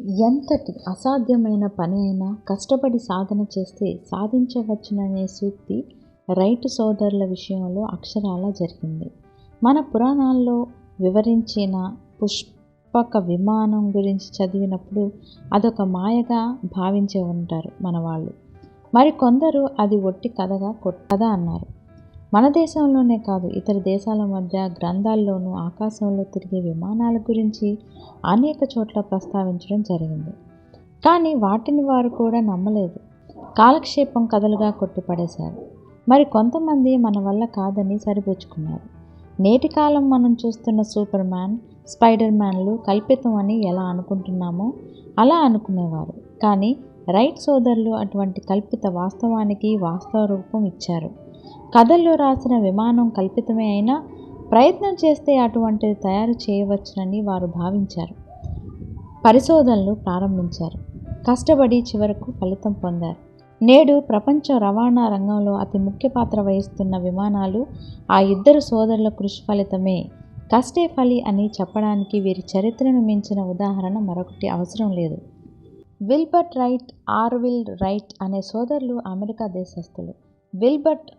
ఎంతటి అసాధ్యమైన పని అయినా కష్టపడి సాధన చేస్తే సాధించవచ్చుననే సూక్తి రైటు సోదరుల విషయంలో అక్షరాలా జరిగింది. మన పురాణాల్లో వివరించిన పుష్పక విమానం గురించి చదివినప్పుడు అదొక మాయగా భావించే ఉంటారు మన వాళ్ళు మరి కొందరు అది ఒట్టి కథగా కథ అన్నారు. మన దేశంలోనే కాదు ఇతర దేశాల మధ్య గ్రంథాల్లోనూ ఆకాశంలో తిరిగే విమానాల గురించి అనేక చోట్ల ప్రస్తావించడం జరిగింది. కానీ వాటిని వారు కూడా నమ్మలేదు. కాలక్షేపం కథలుగా కొట్టిపడేశారు. మరి కొంతమంది మన వల్ల కాదని సరిపుచ్చుకున్నారు. నేటి కాలం మనం చూస్తున్న సూపర్ మ్యాన్ స్పైడర్ మ్యాన్లు కల్పితం అని ఎలా అనుకుంటున్నామో అలా అనుకునేవారు. కానీ రైట్ సోదరులు అటువంటి కల్పిత వాస్తవానికి వాస్తవ రూపం ఇచ్చారు. కథల్లో రాసిన విమానం కల్పితమే అయినా ప్రయత్నం చేస్తే అటువంటిది తయారు చేయవచ్చునని వారు భావించారు. పరిశోధనలు ప్రారంభించారు. కష్టపడి చివరకు ఫలితం పొందారు. నేడు ప్రపంచ రవాణా రంగంలో అతి ముఖ్య పాత్ర వహిస్తున్న విమానాలు ఆ ఇద్దరు సోదరుల కృషి ఫలితమే. కష్టే ఫలి అని చెప్పడానికి వీరి చరిత్రను మించిన ఉదాహరణ మరొకటి అవసరం లేదు. విల్బర్ట్ రైట్ ఆర్విల్ రైట్ అనే సోదరులు అమెరికా దేశస్థులు. విల్బర్ట్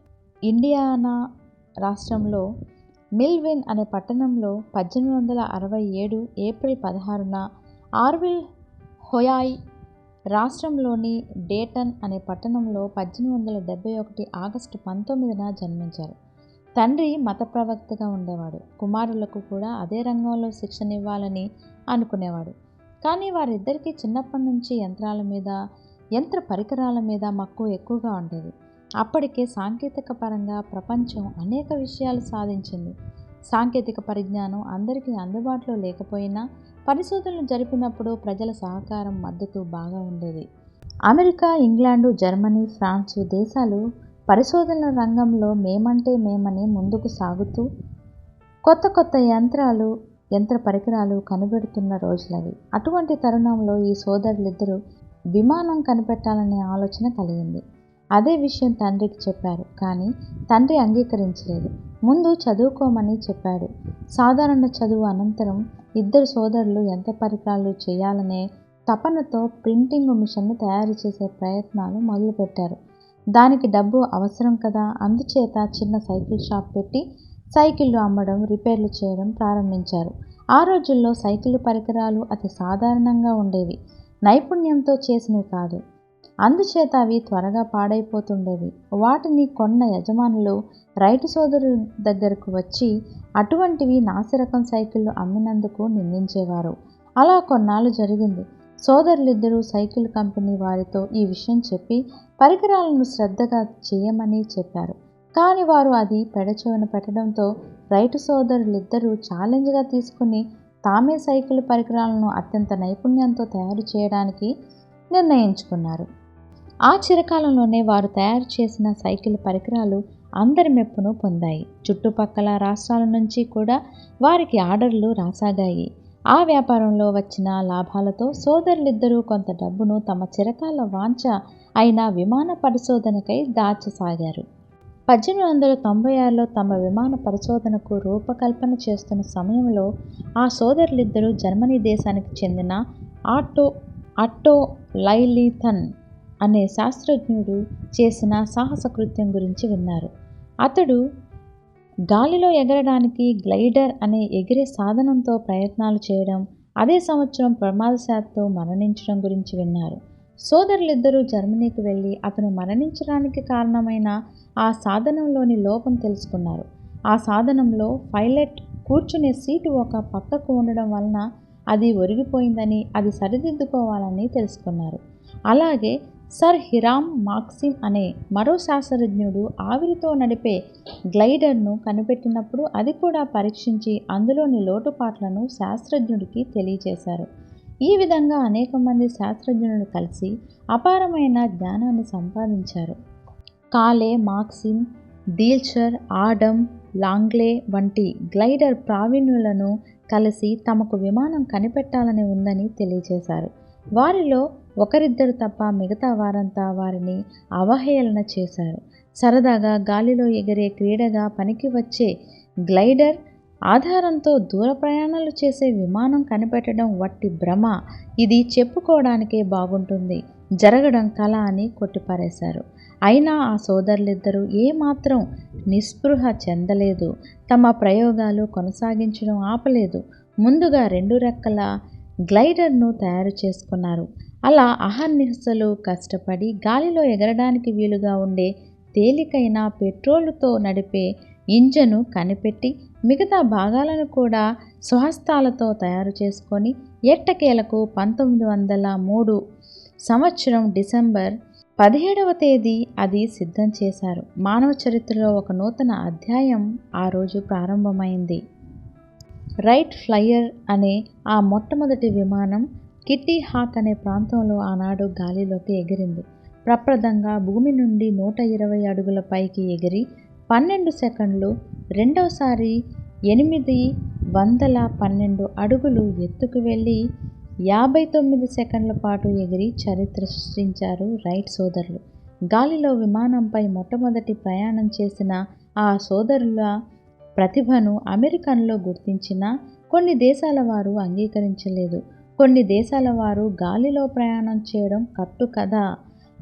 ఇండియానా రాష్ట్రంలో మిల్విన్ అనే పట్టణంలో పద్దెనిమిది వందల అరవై ఏడు ఏప్రిల్ పదహారున ఆర్విల్ హొయాయ్ రాష్ట్రంలోని డేటన్ అనే పట్టణంలో పద్దెనిమిది వందల డెబ్బై ఒకటి ఆగస్టు పంతొమ్మిదిన జన్మించారు. తండ్రి మత ప్రవక్తగా ఉండేవాడు. కుమారులకు కూడా అదే రంగంలో శిక్షణ ఇవ్వాలని అనుకునేవాడు. కానీ వారిద్దరికీ చిన్నప్పటి నుంచి యంత్రాల మీద యంత్ర పరికరాల మీద మక్కువ ఎక్కువగా ఉండేది. అప్పటికే సాంకేతిక పరంగా ప్రపంచం అనేక విషయాలు సాధించింది. సాంకేతిక పరిజ్ఞానం అందరికీ అందుబాటులో లేకపోయినా పరిశోధనలు జరిపినప్పుడు ప్రజల సహకారం మద్దతు బాగా ఉండేది. అమెరికా ఇంగ్లాండు జర్మనీ ఫ్రాన్సు దేశాలు పరిశోధనల రంగంలో మేమంటే మేమని ముందుకు సాగుతూ కొత్త కొత్త యంత్రాలు యంత్ర పరికరాలు కనిపెడుతున్న రోజులవి. అటువంటి తరుణంలో ఈ సోదరులిద్దరూ విమానం కనిపెట్టాలనే ఆలోచన కలిగింది. అదే విషయం తండ్రికి చెప్పారు కానీ తండ్రి అంగీకరించలేదు. ముందు చదువుకోమని చెప్పాడు. సాధారణ చదువు అనంతరం ఇద్దరు సోదరులు ఎంత పరికరాలు చేయాలనే తపనతో ప్రింటింగ్ మిషన్ను తయారు చేసే ప్రయత్నాలు మొదలుపెట్టారు. దానికి డబ్బు అవసరం కదా అందుచేత చిన్న సైకిల్ షాప్ పెట్టి సైకిళ్ళు అమ్మడం రిపేర్లు చేయడం ప్రారంభించారు. ఆ రోజుల్లో సైకిల్ పరికరాలు అతి సాధారణంగా ఉండేవి. నైపుణ్యంతో చేసినవి కాదు. అందుచేత అవి త్వరగా పాడైపోతుండేవి. వాటిని కొన్న యజమానులు రైతు సోదరు దగ్గరకు వచ్చి అటువంటివి నాసిరకం సైకిళ్ళు అమ్మినందుకు నిందించేవారు. అలా కొన్నాళ్ళు జరిగింది. సోదరులిద్దరూ సైకిల్ కంపెనీ వారితో ఈ విషయం చెప్పి పరికరాలను శ్రద్ధగా చేయమని చెప్పారు. కానీ వారు అది పెడచెవిన పెట్టడంతో రైతు సోదరులిద్దరూ ఛాలెంజ్గా తీసుకుని తామే సైకిల్ పరికరాలను అత్యంత నైపుణ్యంతో తయారు చేయడానికి నిర్ణయించుకున్నారు. ఆ చిరకాలంలోనే వారు తయారు చేసిన సైకిల్ పరికరాలు అందరి మెప్పును పొందాయి. చుట్టుపక్కల రాష్ట్రాల నుంచి కూడా వారికి ఆర్డర్లు రాసాగాయి. ఆ వ్యాపారంలో వచ్చిన లాభాలతో సోదరులిద్దరూ కొంత డబ్బును తమ చిరకాల వాంఛ అయిన విమాన పరిశోధనకై దాచసాగారు. పద్దెనిమిది వందల తొంభై ఆరులో తమ విమాన పరిశోధనకు రూపకల్పన చేస్తున్న సమయంలో ఆ సోదరులిద్దరూ జర్మనీ దేశానికి చెందిన ఆటో అట్టో లైలీథన్ అనే శాస్త్రజ్ఞుడు చేసిన సాహస కృత్యం గురించి విన్నారు. అతడు గాలిలో ఎగరడానికి గ్లైడర్ అనే ఎగిరే సాధనంతో ప్రయత్నాలు చేయడం అదే సంవత్సరం ప్రమాదశాత్తు మరణించడం గురించి విన్నారు. సోదరులిద్దరూ జర్మనీకి వెళ్ళి అతను మరణించడానికి కారణమైన ఆ సాధనంలోని లోపం తెలుసుకున్నారు. ఆ సాధనంలో పైలట్ కూర్చునే సీటు ఒక పక్కకు ఉండడం వలన అది ఒరిగిపోయిందని అది సరిదిద్దుకోవాలని తెలుసుకున్నారు. అలాగే సర్ హిరామ్ మాక్సిమ్ అనే మరో శాస్త్రజ్ఞుడు ఆవిరితో నడిపే గ్లైడర్ను కనిపెట్టినప్పుడు అది కూడా పరీక్షించి అందులోని లోటుపాట్లను శాస్త్రజ్ఞుడికి తెలియజేశారు ఈ విధంగా అనేక మంది శాస్త్రజ్ఞులను కలిసి అపారమైన జ్ఞానాన్ని సంపాదించారు. కాలే మాక్సిమ్ డీల్చర్ ఆడమ్ లాంగ్లే వంటి గ్లైడర్ ప్రావీణ్యులను కలిసి తమకు విమానం కనిపెట్టాలని ఉందని తెలియజేశారు వారిలో ఒకరిద్దరు తప్ప మిగతా వారంతా వారిని అవహేళన చేశారు. సరదాగా గాలిలో ఎగిరే క్రీడగా పనికి వచ్చే గ్లైడర్ ఆధారంతో దూర ప్రయాణాలు చేసే విమానం కనిపెట్టడం వట్టి భ్రమ. ఇది చెప్పుకోవడానికే బాగుంటుంది. జరగడం కళ అని కొట్టిపారేశారు. అయినా ఆ సోదరులిద్దరూ ఏమాత్రం నిస్పృహ చెందలేదు. తమ ప్రయోగాలు కొనసాగించడం ఆపలేదు. ముందుగా రెండు రెక్కల గ్లైడర్ను తయారు చేసుకున్నారు. అలా అహర్నిశలు కష్టపడి గాలిలో ఎగరడానికి వీలుగా ఉండే తేలికైన పెట్రోలుతో నడిపే ఇంజను కనిపెట్టి మిగతా భాగాలను కూడా స్వహస్తాలతో తయారు చేసుకొని ఎట్టకేలకు పంతొమ్మిది వందల మూడు సంవత్సరం డిసెంబర్ పదిహేడవ తేదీ అది సిద్ధం చేశారు. మానవ చరిత్రలో ఒక నూతన అధ్యాయం ఆ రోజు ప్రారంభమైంది. రైట్ ఫ్లయర్ అనే ఆ మొట్టమొదటి విమానం కిట్టి హాక్ అనే ప్రాంతంలో ఆనాడు గాలిలోకి ఎగిరింది. ప్రప్రదంగా భూమి నుండి నూట ఇరవై అడుగుల పైకి ఎగిరి పన్నెండు సెకండ్లు రెండవసారి ఎనిమిది వందల పన్నెండు అడుగులు ఎత్తుకు వెళ్ళి యాభై తొమ్మిది సెకండ్ల పాటు ఎగిరి చరిత్ర సృష్టించారు రైట్ సోదరులు. గాలిలో విమానంపై మొట్టమొదటి ప్రయాణం చేసిన ఆ సోదరుల ప్రతిభను అమెరికన్లో గుర్తించిన కొన్ని దేశాల వారు అంగీకరించలేదు. కొన్ని దేశాల వారు గాలిలో ప్రయాణం చేయడం కట్టు కదా.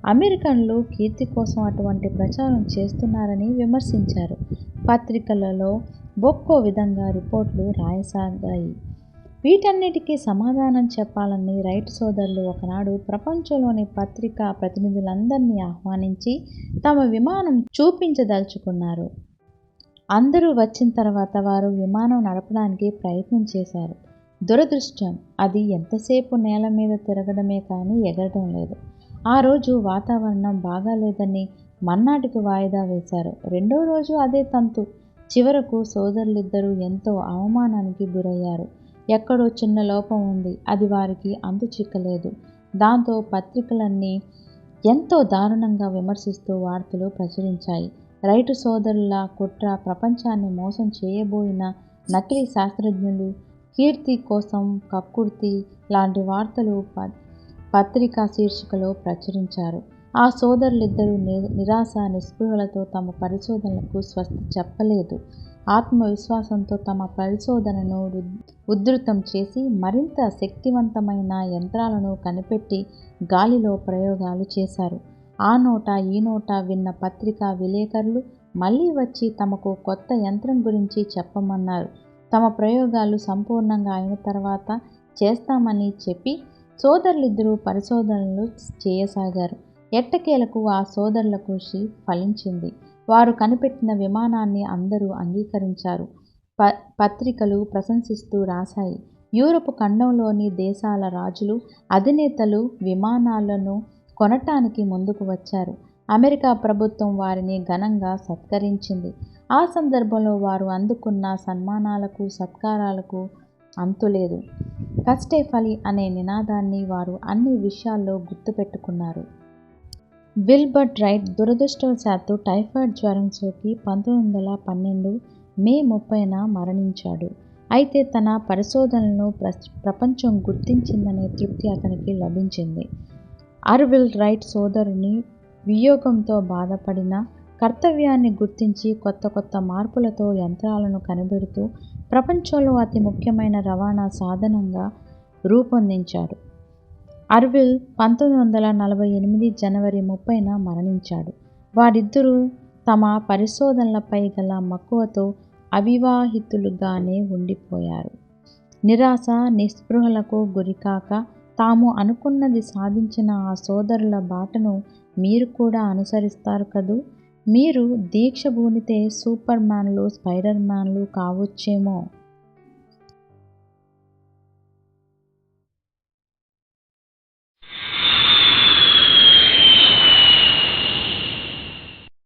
అమెరికన్లు కీర్తి కోసం అటువంటి ప్రచారం చేస్తున్నారని విమర్శించారు. పత్రికలలో ఒక్కో విధంగా రిపోర్ట్లు రాయసాగాయి. వీటన్నిటికీ సమాధానం చెప్పాలని రైట్ సోదరులు ఒకనాడు ప్రపంచంలోని పత్రికా ప్రతినిధులందరినీ ఆహ్వానించి తమ విమానం చూపించదలుచుకున్నారు. అందరూ వచ్చిన తర్వాత వారు విమానం నడపడానికి ప్రయత్నం చేశారు. దురదృష్టం అది ఎంతసేపు నేల మీద తిరగడమే కానీ ఎగరడం లేదు. ఆ రోజు వాతావరణం బాగాలేదని మన్నాటికి వాయిదా వేశారు. రెండో రోజు అదే తంతు. చివరకు సోదరులిద్దరూ ఎంతో అవమానానికి గురయ్యారు. ఎక్కడో చిన్న లోపం ఉంది. అది వారికి అంతు చిక్కలేదు దాంతో పత్రికలన్నీ ఎంతో దారుణంగా విమర్శిస్తూ వార్తలు ప్రచురించాయి. రైటు సోదరుల కుట్ర ప్రపంచాన్ని మోసం చేయబోయిన నకిలీ శాస్త్రజ్ఞులు కీర్తి కోసం కక్కుర్తి లాంటి వార్తలు ప పత్రికా శీర్షికలో ప్రచురించారు. ఆ సోదరులిద్దరూ నిరాశ నిస్పృహలతో తమ పరిశోధనలకు స్వస్తి చెప్పలేదు. ఆత్మవిశ్వాసంతో తమ పరిశోధనను ఉధృతం చేసి మరింత శక్తివంతమైన యంత్రాలను కనిపెట్టి గాలిలో ప్రయోగాలు చేశారు. ఆ నోట ఈ నోట విన్న పత్రికా విలేకరులు మళ్ళీ వచ్చి తమకు కొత్త యంత్రం గురించి చెప్పమన్నారు. తమ ప్రయోగాలు సంపూర్ణంగా అయిన తర్వాత చేస్తామని చెప్పి సోదరులిద్దరూ పరిశోధనలు చేయసాగారు. ఎట్టకేలకు ఆ సోదరుల కృషి ఫలించింది. వారు కనిపెట్టిన విమానాన్ని అందరూ అంగీకరించారు. ప పత్రికలు ప్రశంసిస్తూ రాశాయి. యూరప్ ఖండంలోని దేశాల రాజులు అధినేతలు విమానాలను కొనటానికి ముందుకు వచ్చారు. అమెరికా ప్రభుత్వం వారిని ఘనంగా సత్కరించింది. ఆ సందర్భంలో వారు అందుకున్న సన్మానాలకు సత్కారాలకు అంతులేదు. కష్టే ఫలి అనే నినాదాన్ని వారు అన్ని విషయాల్లో గుర్తుపెట్టుకున్నారు. విల్బర్ట్ రైట్ దురదృష్టవశాత్తు టైఫాయిడ్ జ్వరం సోకి పంతొమ్మిది వందల పన్నెండు మే ముప్పైన మరణించాడు. అయితే తన పరిశోధనలను ప్ర ప్రపంచం గుర్తించిందనే తృప్తి అతనికి లభించింది. అర్విల్ రైట్ సోదరుని వియోగంతో బాధపడిన కర్తవ్యాన్ని గుర్తించి కొత్త కొత్త మార్పులతో యంత్రాలను కనిపెడుతూ ప్రపంచంలో అతి ముఖ్యమైన రవాణా సాధనంగా రూపొందించాడు. అర్విల్ పంతొమ్మిది వందల నలభై ఎనిమిది జనవరి ముప్పైన మరణించాడు. వారిద్దరూ తమ పరిశోధనలపై గల మక్కువతో అవివాహితులుగానే ఉండిపోయారు. నిరాశ నిస్పృహలకు గురికాక తాము అనుకున్నది సాధించిన ఆ సోదరుల బాటను మీరు కూడా అనుసరిస్తారు కదూ? మీరు దీక్ష భూనితే సూపర్ మ్యాన్లు స్పైడర్ మ్యాన్లు కావచ్చేమో.